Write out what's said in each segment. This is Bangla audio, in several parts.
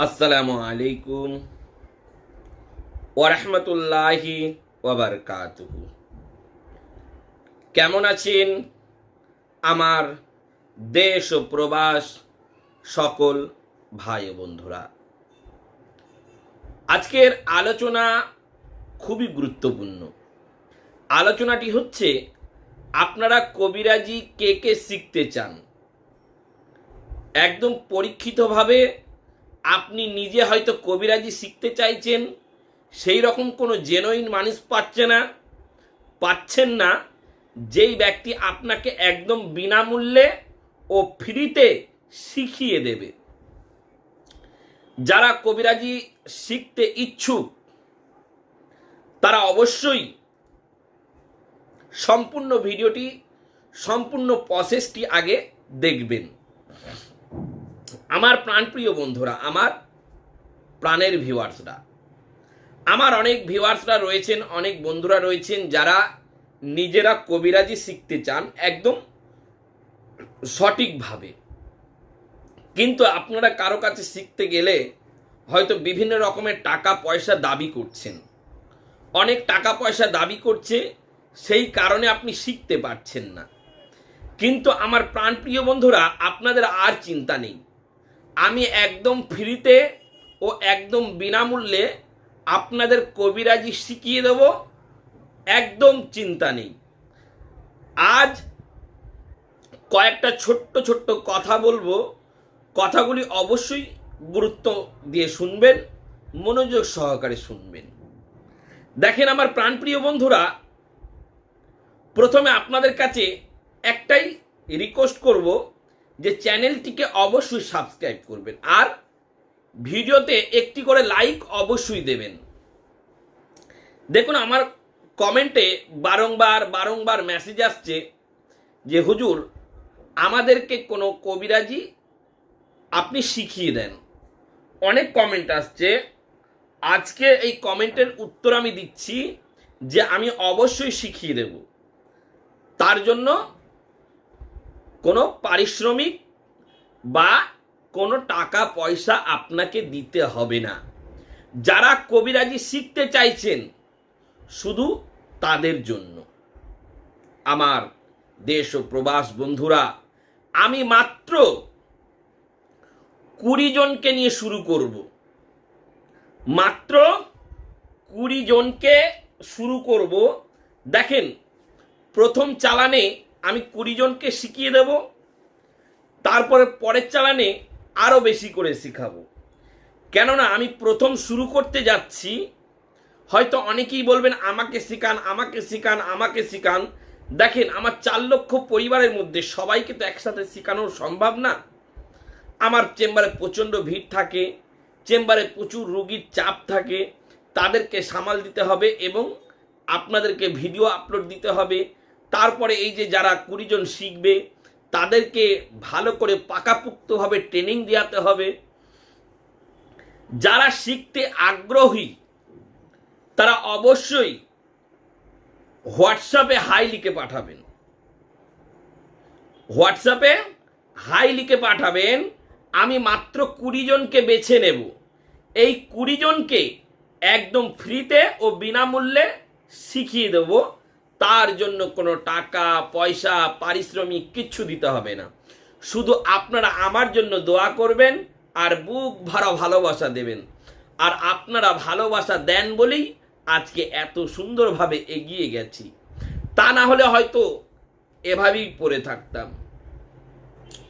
আসসালামু আলাইকুম ওরহমতুল্লাহি ওবরকাতুহু কেমন আছেন আমার দেশ ও প্রবাস সকল ভাই বন্ধুরা? আজকের আলোচনা খুবই গুরুত্বপূর্ণ। আলোচনাটি হচ্ছে, আপনারা কবিরাজি কে কে শিখতে চান? একদম পরীক্ষিতভাবে আপনি নিজে হয়তো কবিরাজি শিখতে চাইছেন, সেই রকম কোনো জেনুইন মানুষ পাচ্ছে না, পাচ্ছেন না, যেই ব্যক্তি আপনাকে একদম বিনামূল্যে ও ফ্রিতে শিখিয়ে দেবে। যারা কবিরাজি শিখতে ইচ্ছুক, তারা অবশ্যই সম্পূর্ণ ভিডিওটি, সম্পূর্ণ প্রসেসটি আগে দেখবেন। আমার প্রাণপ্রিয় বন্ধুরা, আমার প্রাণের ভিউয়ার্সরা, আমার অনেক ভিউয়ার্সরা রয়েছেন, অনেক বন্ধুরা রয়েছেন যারা নিজেরা কবিরাজি শিখতে চান একদম সঠিকভাবে। কিন্তু আপনারা কারও কাছে শিখতে গেলে হয়তো বিভিন্ন রকমের টাকা পয়সা দাবি করছেন। অনেক টাকা পয়সা দাবি করছে, সেই কারণে আপনি শিখতে পারছেন না। কিন্তু আমার প্রাণপ্রিয় বন্ধুরা, আপনাদের আর চিন্তা নেই। আমি একদম ফ্রিতে ও একদম বিনামূল্যে আপনাদের কবিরাজি শিখিয়ে দেব, একদম চিন্তা নেই। আজ কয়েকটা ছোট্ট ছোট্ট কথা বলব কথাগুলি অবশ্যই গুরুত্ব দিয়ে শুনবেন, মনোযোগ সহকারে শুনবেন। দেখেন আমার প্রাণপ্রিয় বন্ধুরা, প্রথমে আপনাদের কাছে একটাই রিকোয়েস্ট করব যে চ্যানেলটিকে অবশ্যই সাবস্ক্রাইব করবেন আর ভিডিওতে একটি করে লাইক অবশ্যই দেবেন। দেখুন, আমার কমেন্টে বারংবার বারংবার মেসেজ আসছে যে, হুজুর, আমাদেরকে কোনো কবিরাজি আপনি শিখিয়ে দেন। অনেক কমেন্ট আসছে। আজকে এই কমেন্টের উত্তর আমি দিচ্ছি যে আমি অবশ্যই শিখিয়ে দেব। তার জন্য কোনো পারিশ্রমিক বা কোনো টাকা পয়সা আপনাকে দিতে হবে না। যারা কবিরাজি শিখতে চাইছেন, শুধু তাদের জন্য। আমার দেশ ও প্রবাস বন্ধুরা, আমি মাত্র কুড়ি জনকে নিয়ে শুরু করব। মাত্র কুড়ি জনকে শুরু করব। দেখেন, প্রথম চালানে আমি কুড়ি জনকে শিখিয়ে দেব। তারপরে পরের চালানে আরও বেশি করে শেখাবো। কেননা, আমি প্রথম শুরু করতে যাচ্ছি। হয়তো অনেকেই বলবেন, আমাকে শেখান আমাকে শেখান আমাকে শেখান। দেখেন, আমার চার লক্ষ পরিবারের মধ্যে সবাইকে তো একসাথে শেখানো সম্ভব না। আমার চেম্বারে প্রচণ্ড ভিড় থাকে, চেম্বারে প্রচুর রোগীর চাপ থাকে, তাদেরকে সামাল দিতে হবে এবং আপনাদেরকে ভিডিও আপলোড দিতে হবে। তারপরে এই যে যারা কুড়িজন শিখবে, তাদেরকে ভালো করে পাকাপুক্তভাবে ট্রেনিং দেওয়াতে হবে। যারা শিখতে আগ্রহী, তারা অবশ্যই হোয়াটসঅ্যাপে হাই লিখে পাঠাবেন। হোয়াটসঅ্যাপে হাই লিখে পাঠাবেন আমি মাত্র কুড়ি জনকে বেছে নেব। এই কুড়ি জনকে একদম ফ্রিতে ও বিনামূল্যে শিখিয়ে দেব। তার জন্য কোনো টাকা, পয়সা, পারিশ্রমিক কিচ্ছু দিতে হবে না। শুধু আপনারা আমার জন্য দোয়া করবেন আর বুক ভরা ভালোবাসা দেবেন। আর আপনারা ভালোবাসা দেন বলেই আজকে এত সুন্দরভাবে এগিয়ে গেছি। তা না হলে হয়তো এভাবেই পড়ে থাকতাম।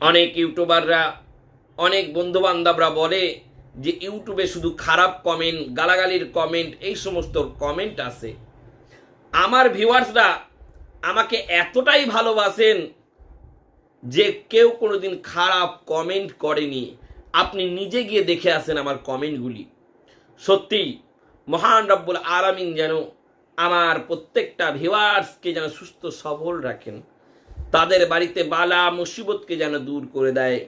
অনেক ইউটিউবাররা অনেক বন্ধু বান্ধবরা বলে যে, ইউটিউবে শুধু খারাপ কমেন্ট গালাগালির কমেন্ট এই সমস্ত কমেন্ট আসে আমার ভিউয়ার্সরা আমাকে এতটাই ভালোবাসেন যে, কেউ কোনোদিন খারাপ কমেন্ট করেনি। আপনি নিজে গিয়ে দেখে আসেন আমার কমেন্টগুলি সত্যি, মহান রব্বুল আলামিন যেন আমার প্রত্যেকটা ভিউয়ার্সকে যেন সুস্থ সবল রাখেন। তাদের বাড়িতে বালা মুসিবতকে যেন দূর করে দেয়।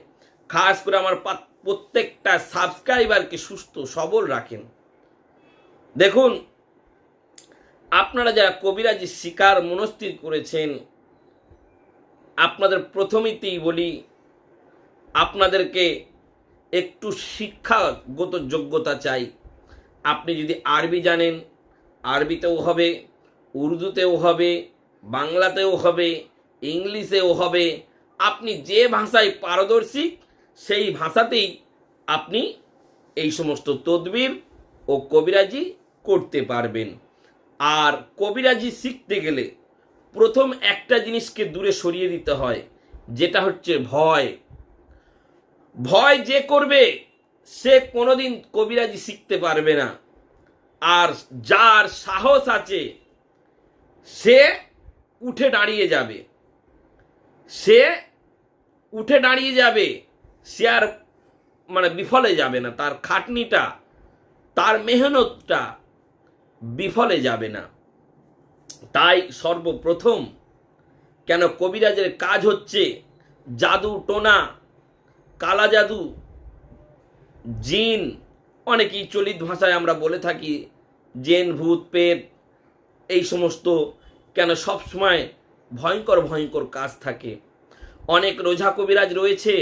খাস করে আমার প্রত্যেকটা সাবস্ক্রাইবারকে সুস্থ, সবল রাখেন। দেখুন, আপনারা যারা কবিরাজি শিকার, মনস্থির করেছেন, আপনাদের প্রথমেতেই বলি, আপনাদেরকে একটু শিক্ষাগত যোগ্যতা চাই। আপনি যদি আরবি জানেন, আরবিতেও হবে, উর্দুতেও হবে, বাংলাতেও হবে, ইংলিশেও হবে, আপনি যে ভাষায় পারদর্শী সেই ভাষাতেই আপনি এই সমস্ত তদবির ও কবিরাজি করতে পারবেন। আর কবিরাজি শিখতে গেলে প্রথম একটা জিনিসকে দূরে সরিয়ে দিতে হয়, যেটা হচ্ছে ভয়। ভয় যে করবে, সে কোনোদিন কবিরাজি শিখতে পারবে না। আর যার সাহস আছে, সে উঠে দাঁড়িয়ে যাবে। সে উঠে দাঁড়িয়ে যাবে। সে আর মানে বিফলে যাবে না, তার খাটনিটা, তার মেহনতটা বিফলে যাবে না। তাই সর্বপ্রথম কেন কবিরাজের কাজ হচ্ছে জাদু, টোনা, কালা জাদু, জিন, অনেকেই চলিত ভাষায় আমরা বলে থাকি জেন, ভূত, পেট, এই সমস্ত কেন সবসময় ভয়ঙ্কর ভয়ঙ্কর কাজ থাকে। অনেক রোজা কবিরাজ রয়েছে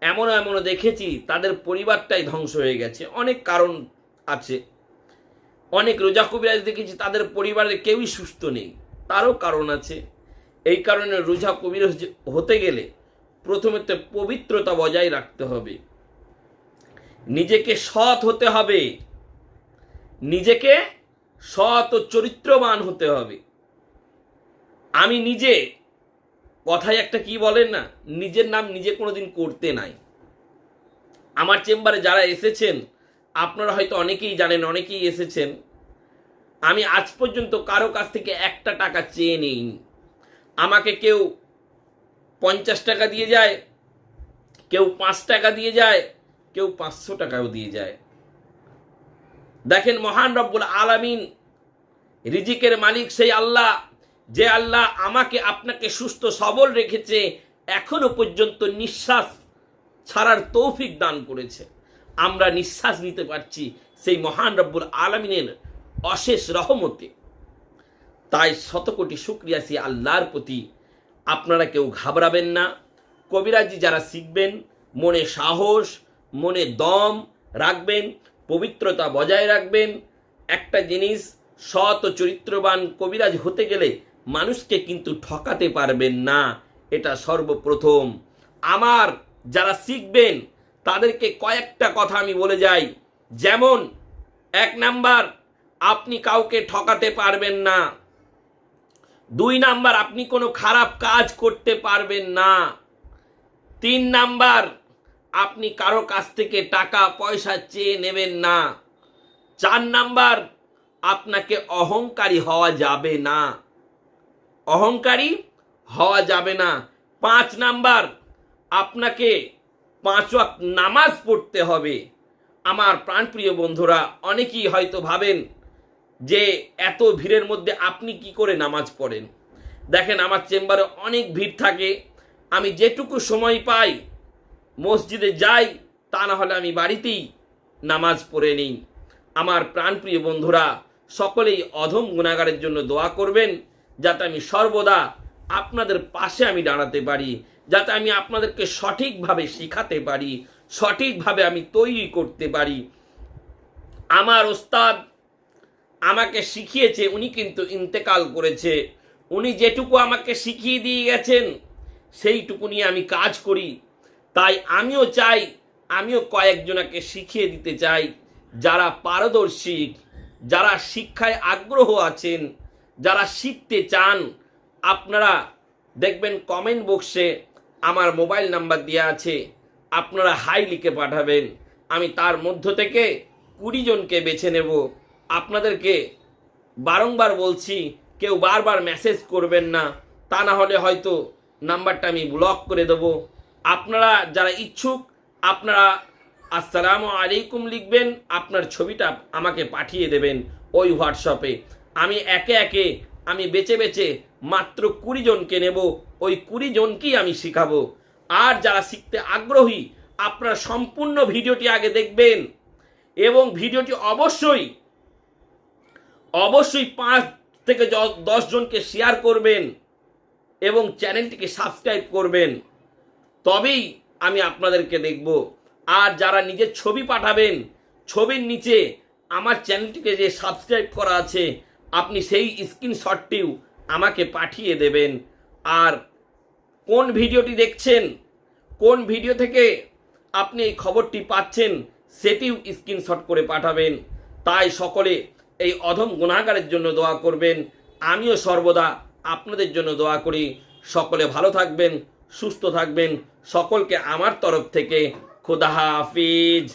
এমন এমন দেখেছি, তাদের পরিবারটাই ধ্বংস হয়ে গেছে। অনেক কারণ আছে। অনেক রোজা কবিরাজ দেখেছি, তাদের পরিবারের কেউই সুস্থ নেই। তারও কারণ আছে। এই কারণে রোজা কবিরাজ হতে গেলে প্রথমে তো পবিত্রতা বজায় রাখতে হবে। নিজেকে সৎ হতে হবে। নিজেকে সৎ ও চরিত্রবান হতে হবে। আমি নিজে কথায় একটা কি বলেন না, নিজের নাম নিজে কোনোদিন করতে নাই। আমার চেম্বারে যারা এসেছেন, আপনারা হয়তো অনেকেই জানেন, অনেকেই এসেছেন। আমি আজ পর্যন্ত কারও কাছ থেকে একটা টাকা চেয়ে নেইনি। আমাকে কেউ পঞ্চাশ টাকা দিয়ে যায়, কেউ পাঁচ টাকা দিয়ে যায়, কেউ পাঁচশো টাকাও দিয়ে যায়। দেখেন মহান রব্বুল আলামিন, রিজিকের মালিক সেই আল্লাহ যে আল্লাহ আমাকে আপনাকে সুস্থ সবল রেখেছে, এখনও পর্যন্ত নিঃশ্বাস ছাড়ার তৌফিক দান করেছে। আমরা নিঃশ্বাস নিতে পারছি সেই মহান রব্বুল আলমিনের অশেষ রহমতে। তাই শতকোটি শুক্রিয়া সেই আল্লাহর প্রতি। আপনারা কেউ ঘাবড়াবেন না। কবিরাজি যারা শিখবেন, মনে সাহস, মনে দম রাখবেন, পবিত্রতা বজায় রাখবেন। একটা জিনিস, সৎ চরিত্রবান কবিরাজ হতে গেলে মানুষকে কিন্তু ঠকাতে পারবেন না। এটা সর্বপ্রথম। আমার যারা শিখবেন, তাদেরকে কয়েকটা কথা আমি বলে যাই। যেমন, এক নাম্বার, আপনি কাউকে ঠকাতে পারবেন না। দুই নাম্বার, আপনি কোনো খারাপ কাজ করতে পারবেন না। তিন নাম্বার, আপনি কারও কাছ থেকে টাকা, পয়সা চেয়ে নেবেন না। চার নাম্বার, আপনাকে অহংকারী হওয়া যাবে না। অহংকারী হওয়া যাবে না। পাঁচ নাম্বার, আপনাকে পাঁচ ওয়াক্ত নামাজ পড়তে হবে। আমার প্রাণপ্রিয় বন্ধুরা, অনেকেই হয়তো ভাবেন যে এত ভিড়ের মধ্যে আপনি কি করে নামাজ পড়েন? দেখেন, আমার চেম্বারে অনেক ভিড় থাকে। আমি যেটুকু সময় পাই, মসজিদে যাই, তা না হলে আমি বাড়িতেই নামাজ পড়ে নিই। আমার প্রাণপ্রিয় বন্ধুরা, সকলেই অধম গুণাগারের জন্য দোয়া করবেন। যাতে আমি সর্বদা আপনাদের পাশে আমি দাঁড়াতে পারি, যাতে আমি আপনাদেরকে সঠিকভাবে শেখাতে পারি, সঠিকভাবে আমি তৈরি করতে পারি। আমার ওস্তাদ আমাকে শিখিয়েছে, উনি কিন্তু ইন্তেকাল করেছে। উনি যেটুকু আমাকে শিখিয়ে দিয়ে গেছেন, সেইটুকু নিয়ে আমি কাজ করি। তাই আমিও চাই, আমিও কয়েকজনাকে শিখিয়ে দিতে চাই, যারা পারদর্শী, যারা শিক্ষায় আগ্রহ আছেন যারা শিখতে চান, আপনারা দেখবেন কমেন্ট বক্সে আমার মোবাইল নাম্বার দেওয়া আছে। আপনারা হাই লিখে পাঠাবেন। আমি তার মধ্য থেকে কুড়ি জনকে বেছে নেব। আপনাদেরকে বারংবার বলছি, কেউ বারবার মেসেজ করবেন না। তা না হলে হয়তো নাম্বারটা আমি ব্লক করে দেবো। আপনারা যারা ইচ্ছুক, আপনারা আসসালামু আলাইকুম লিখবেন। আপনার ছবিটা আমাকে পাঠিয়ে দেবেন ওই হোয়াটসঅ্যাপে আমি একে একে, আমি বেছে বেছে মাত্র কুড়ি জনকে নেব। ওই কুড়ি জনকেই আমি শিখাবো। আর যারা শিখতে আগ্রহী, আপনারা সম্পূর্ণ ভিডিওটি আগে দেখবেন। এবং ভিডিওটি অবশ্যই অবশ্যই পাঁচ থেকে দশ জনকে শেয়ার করবেন এবং চ্যানেলটিকে সাবস্ক্রাইব করবেন। তবেই আমি আপনাদেরকে দেখব। আর যারা নিজের ছবি পাঠাবেন, ছবির নিচে আমার চ্যানেলটিকে যে সাবস্ক্রাইব করা আছে আপনি সেই স্ক্রিনশটটিও আমাকে পাঠিয়ে দেবেন। আর কোন ভিডিওটি দেখছেন, কোন ভিডিও থেকে আপনি এই খবরটি পাচ্ছেন, সেটিও স্ক্রিনশট করে পাঠাবেন। তাই সকলে এই অধম গুণাগারের জন্য দোয়া করবেন। আমিও সর্বদা আপনাদের জন্য দোয়া করি। সকলে ভালো থাকবেন, সুস্থ থাকবেন। সকলকে আমার তরফ থেকে খুদা হাফিজ।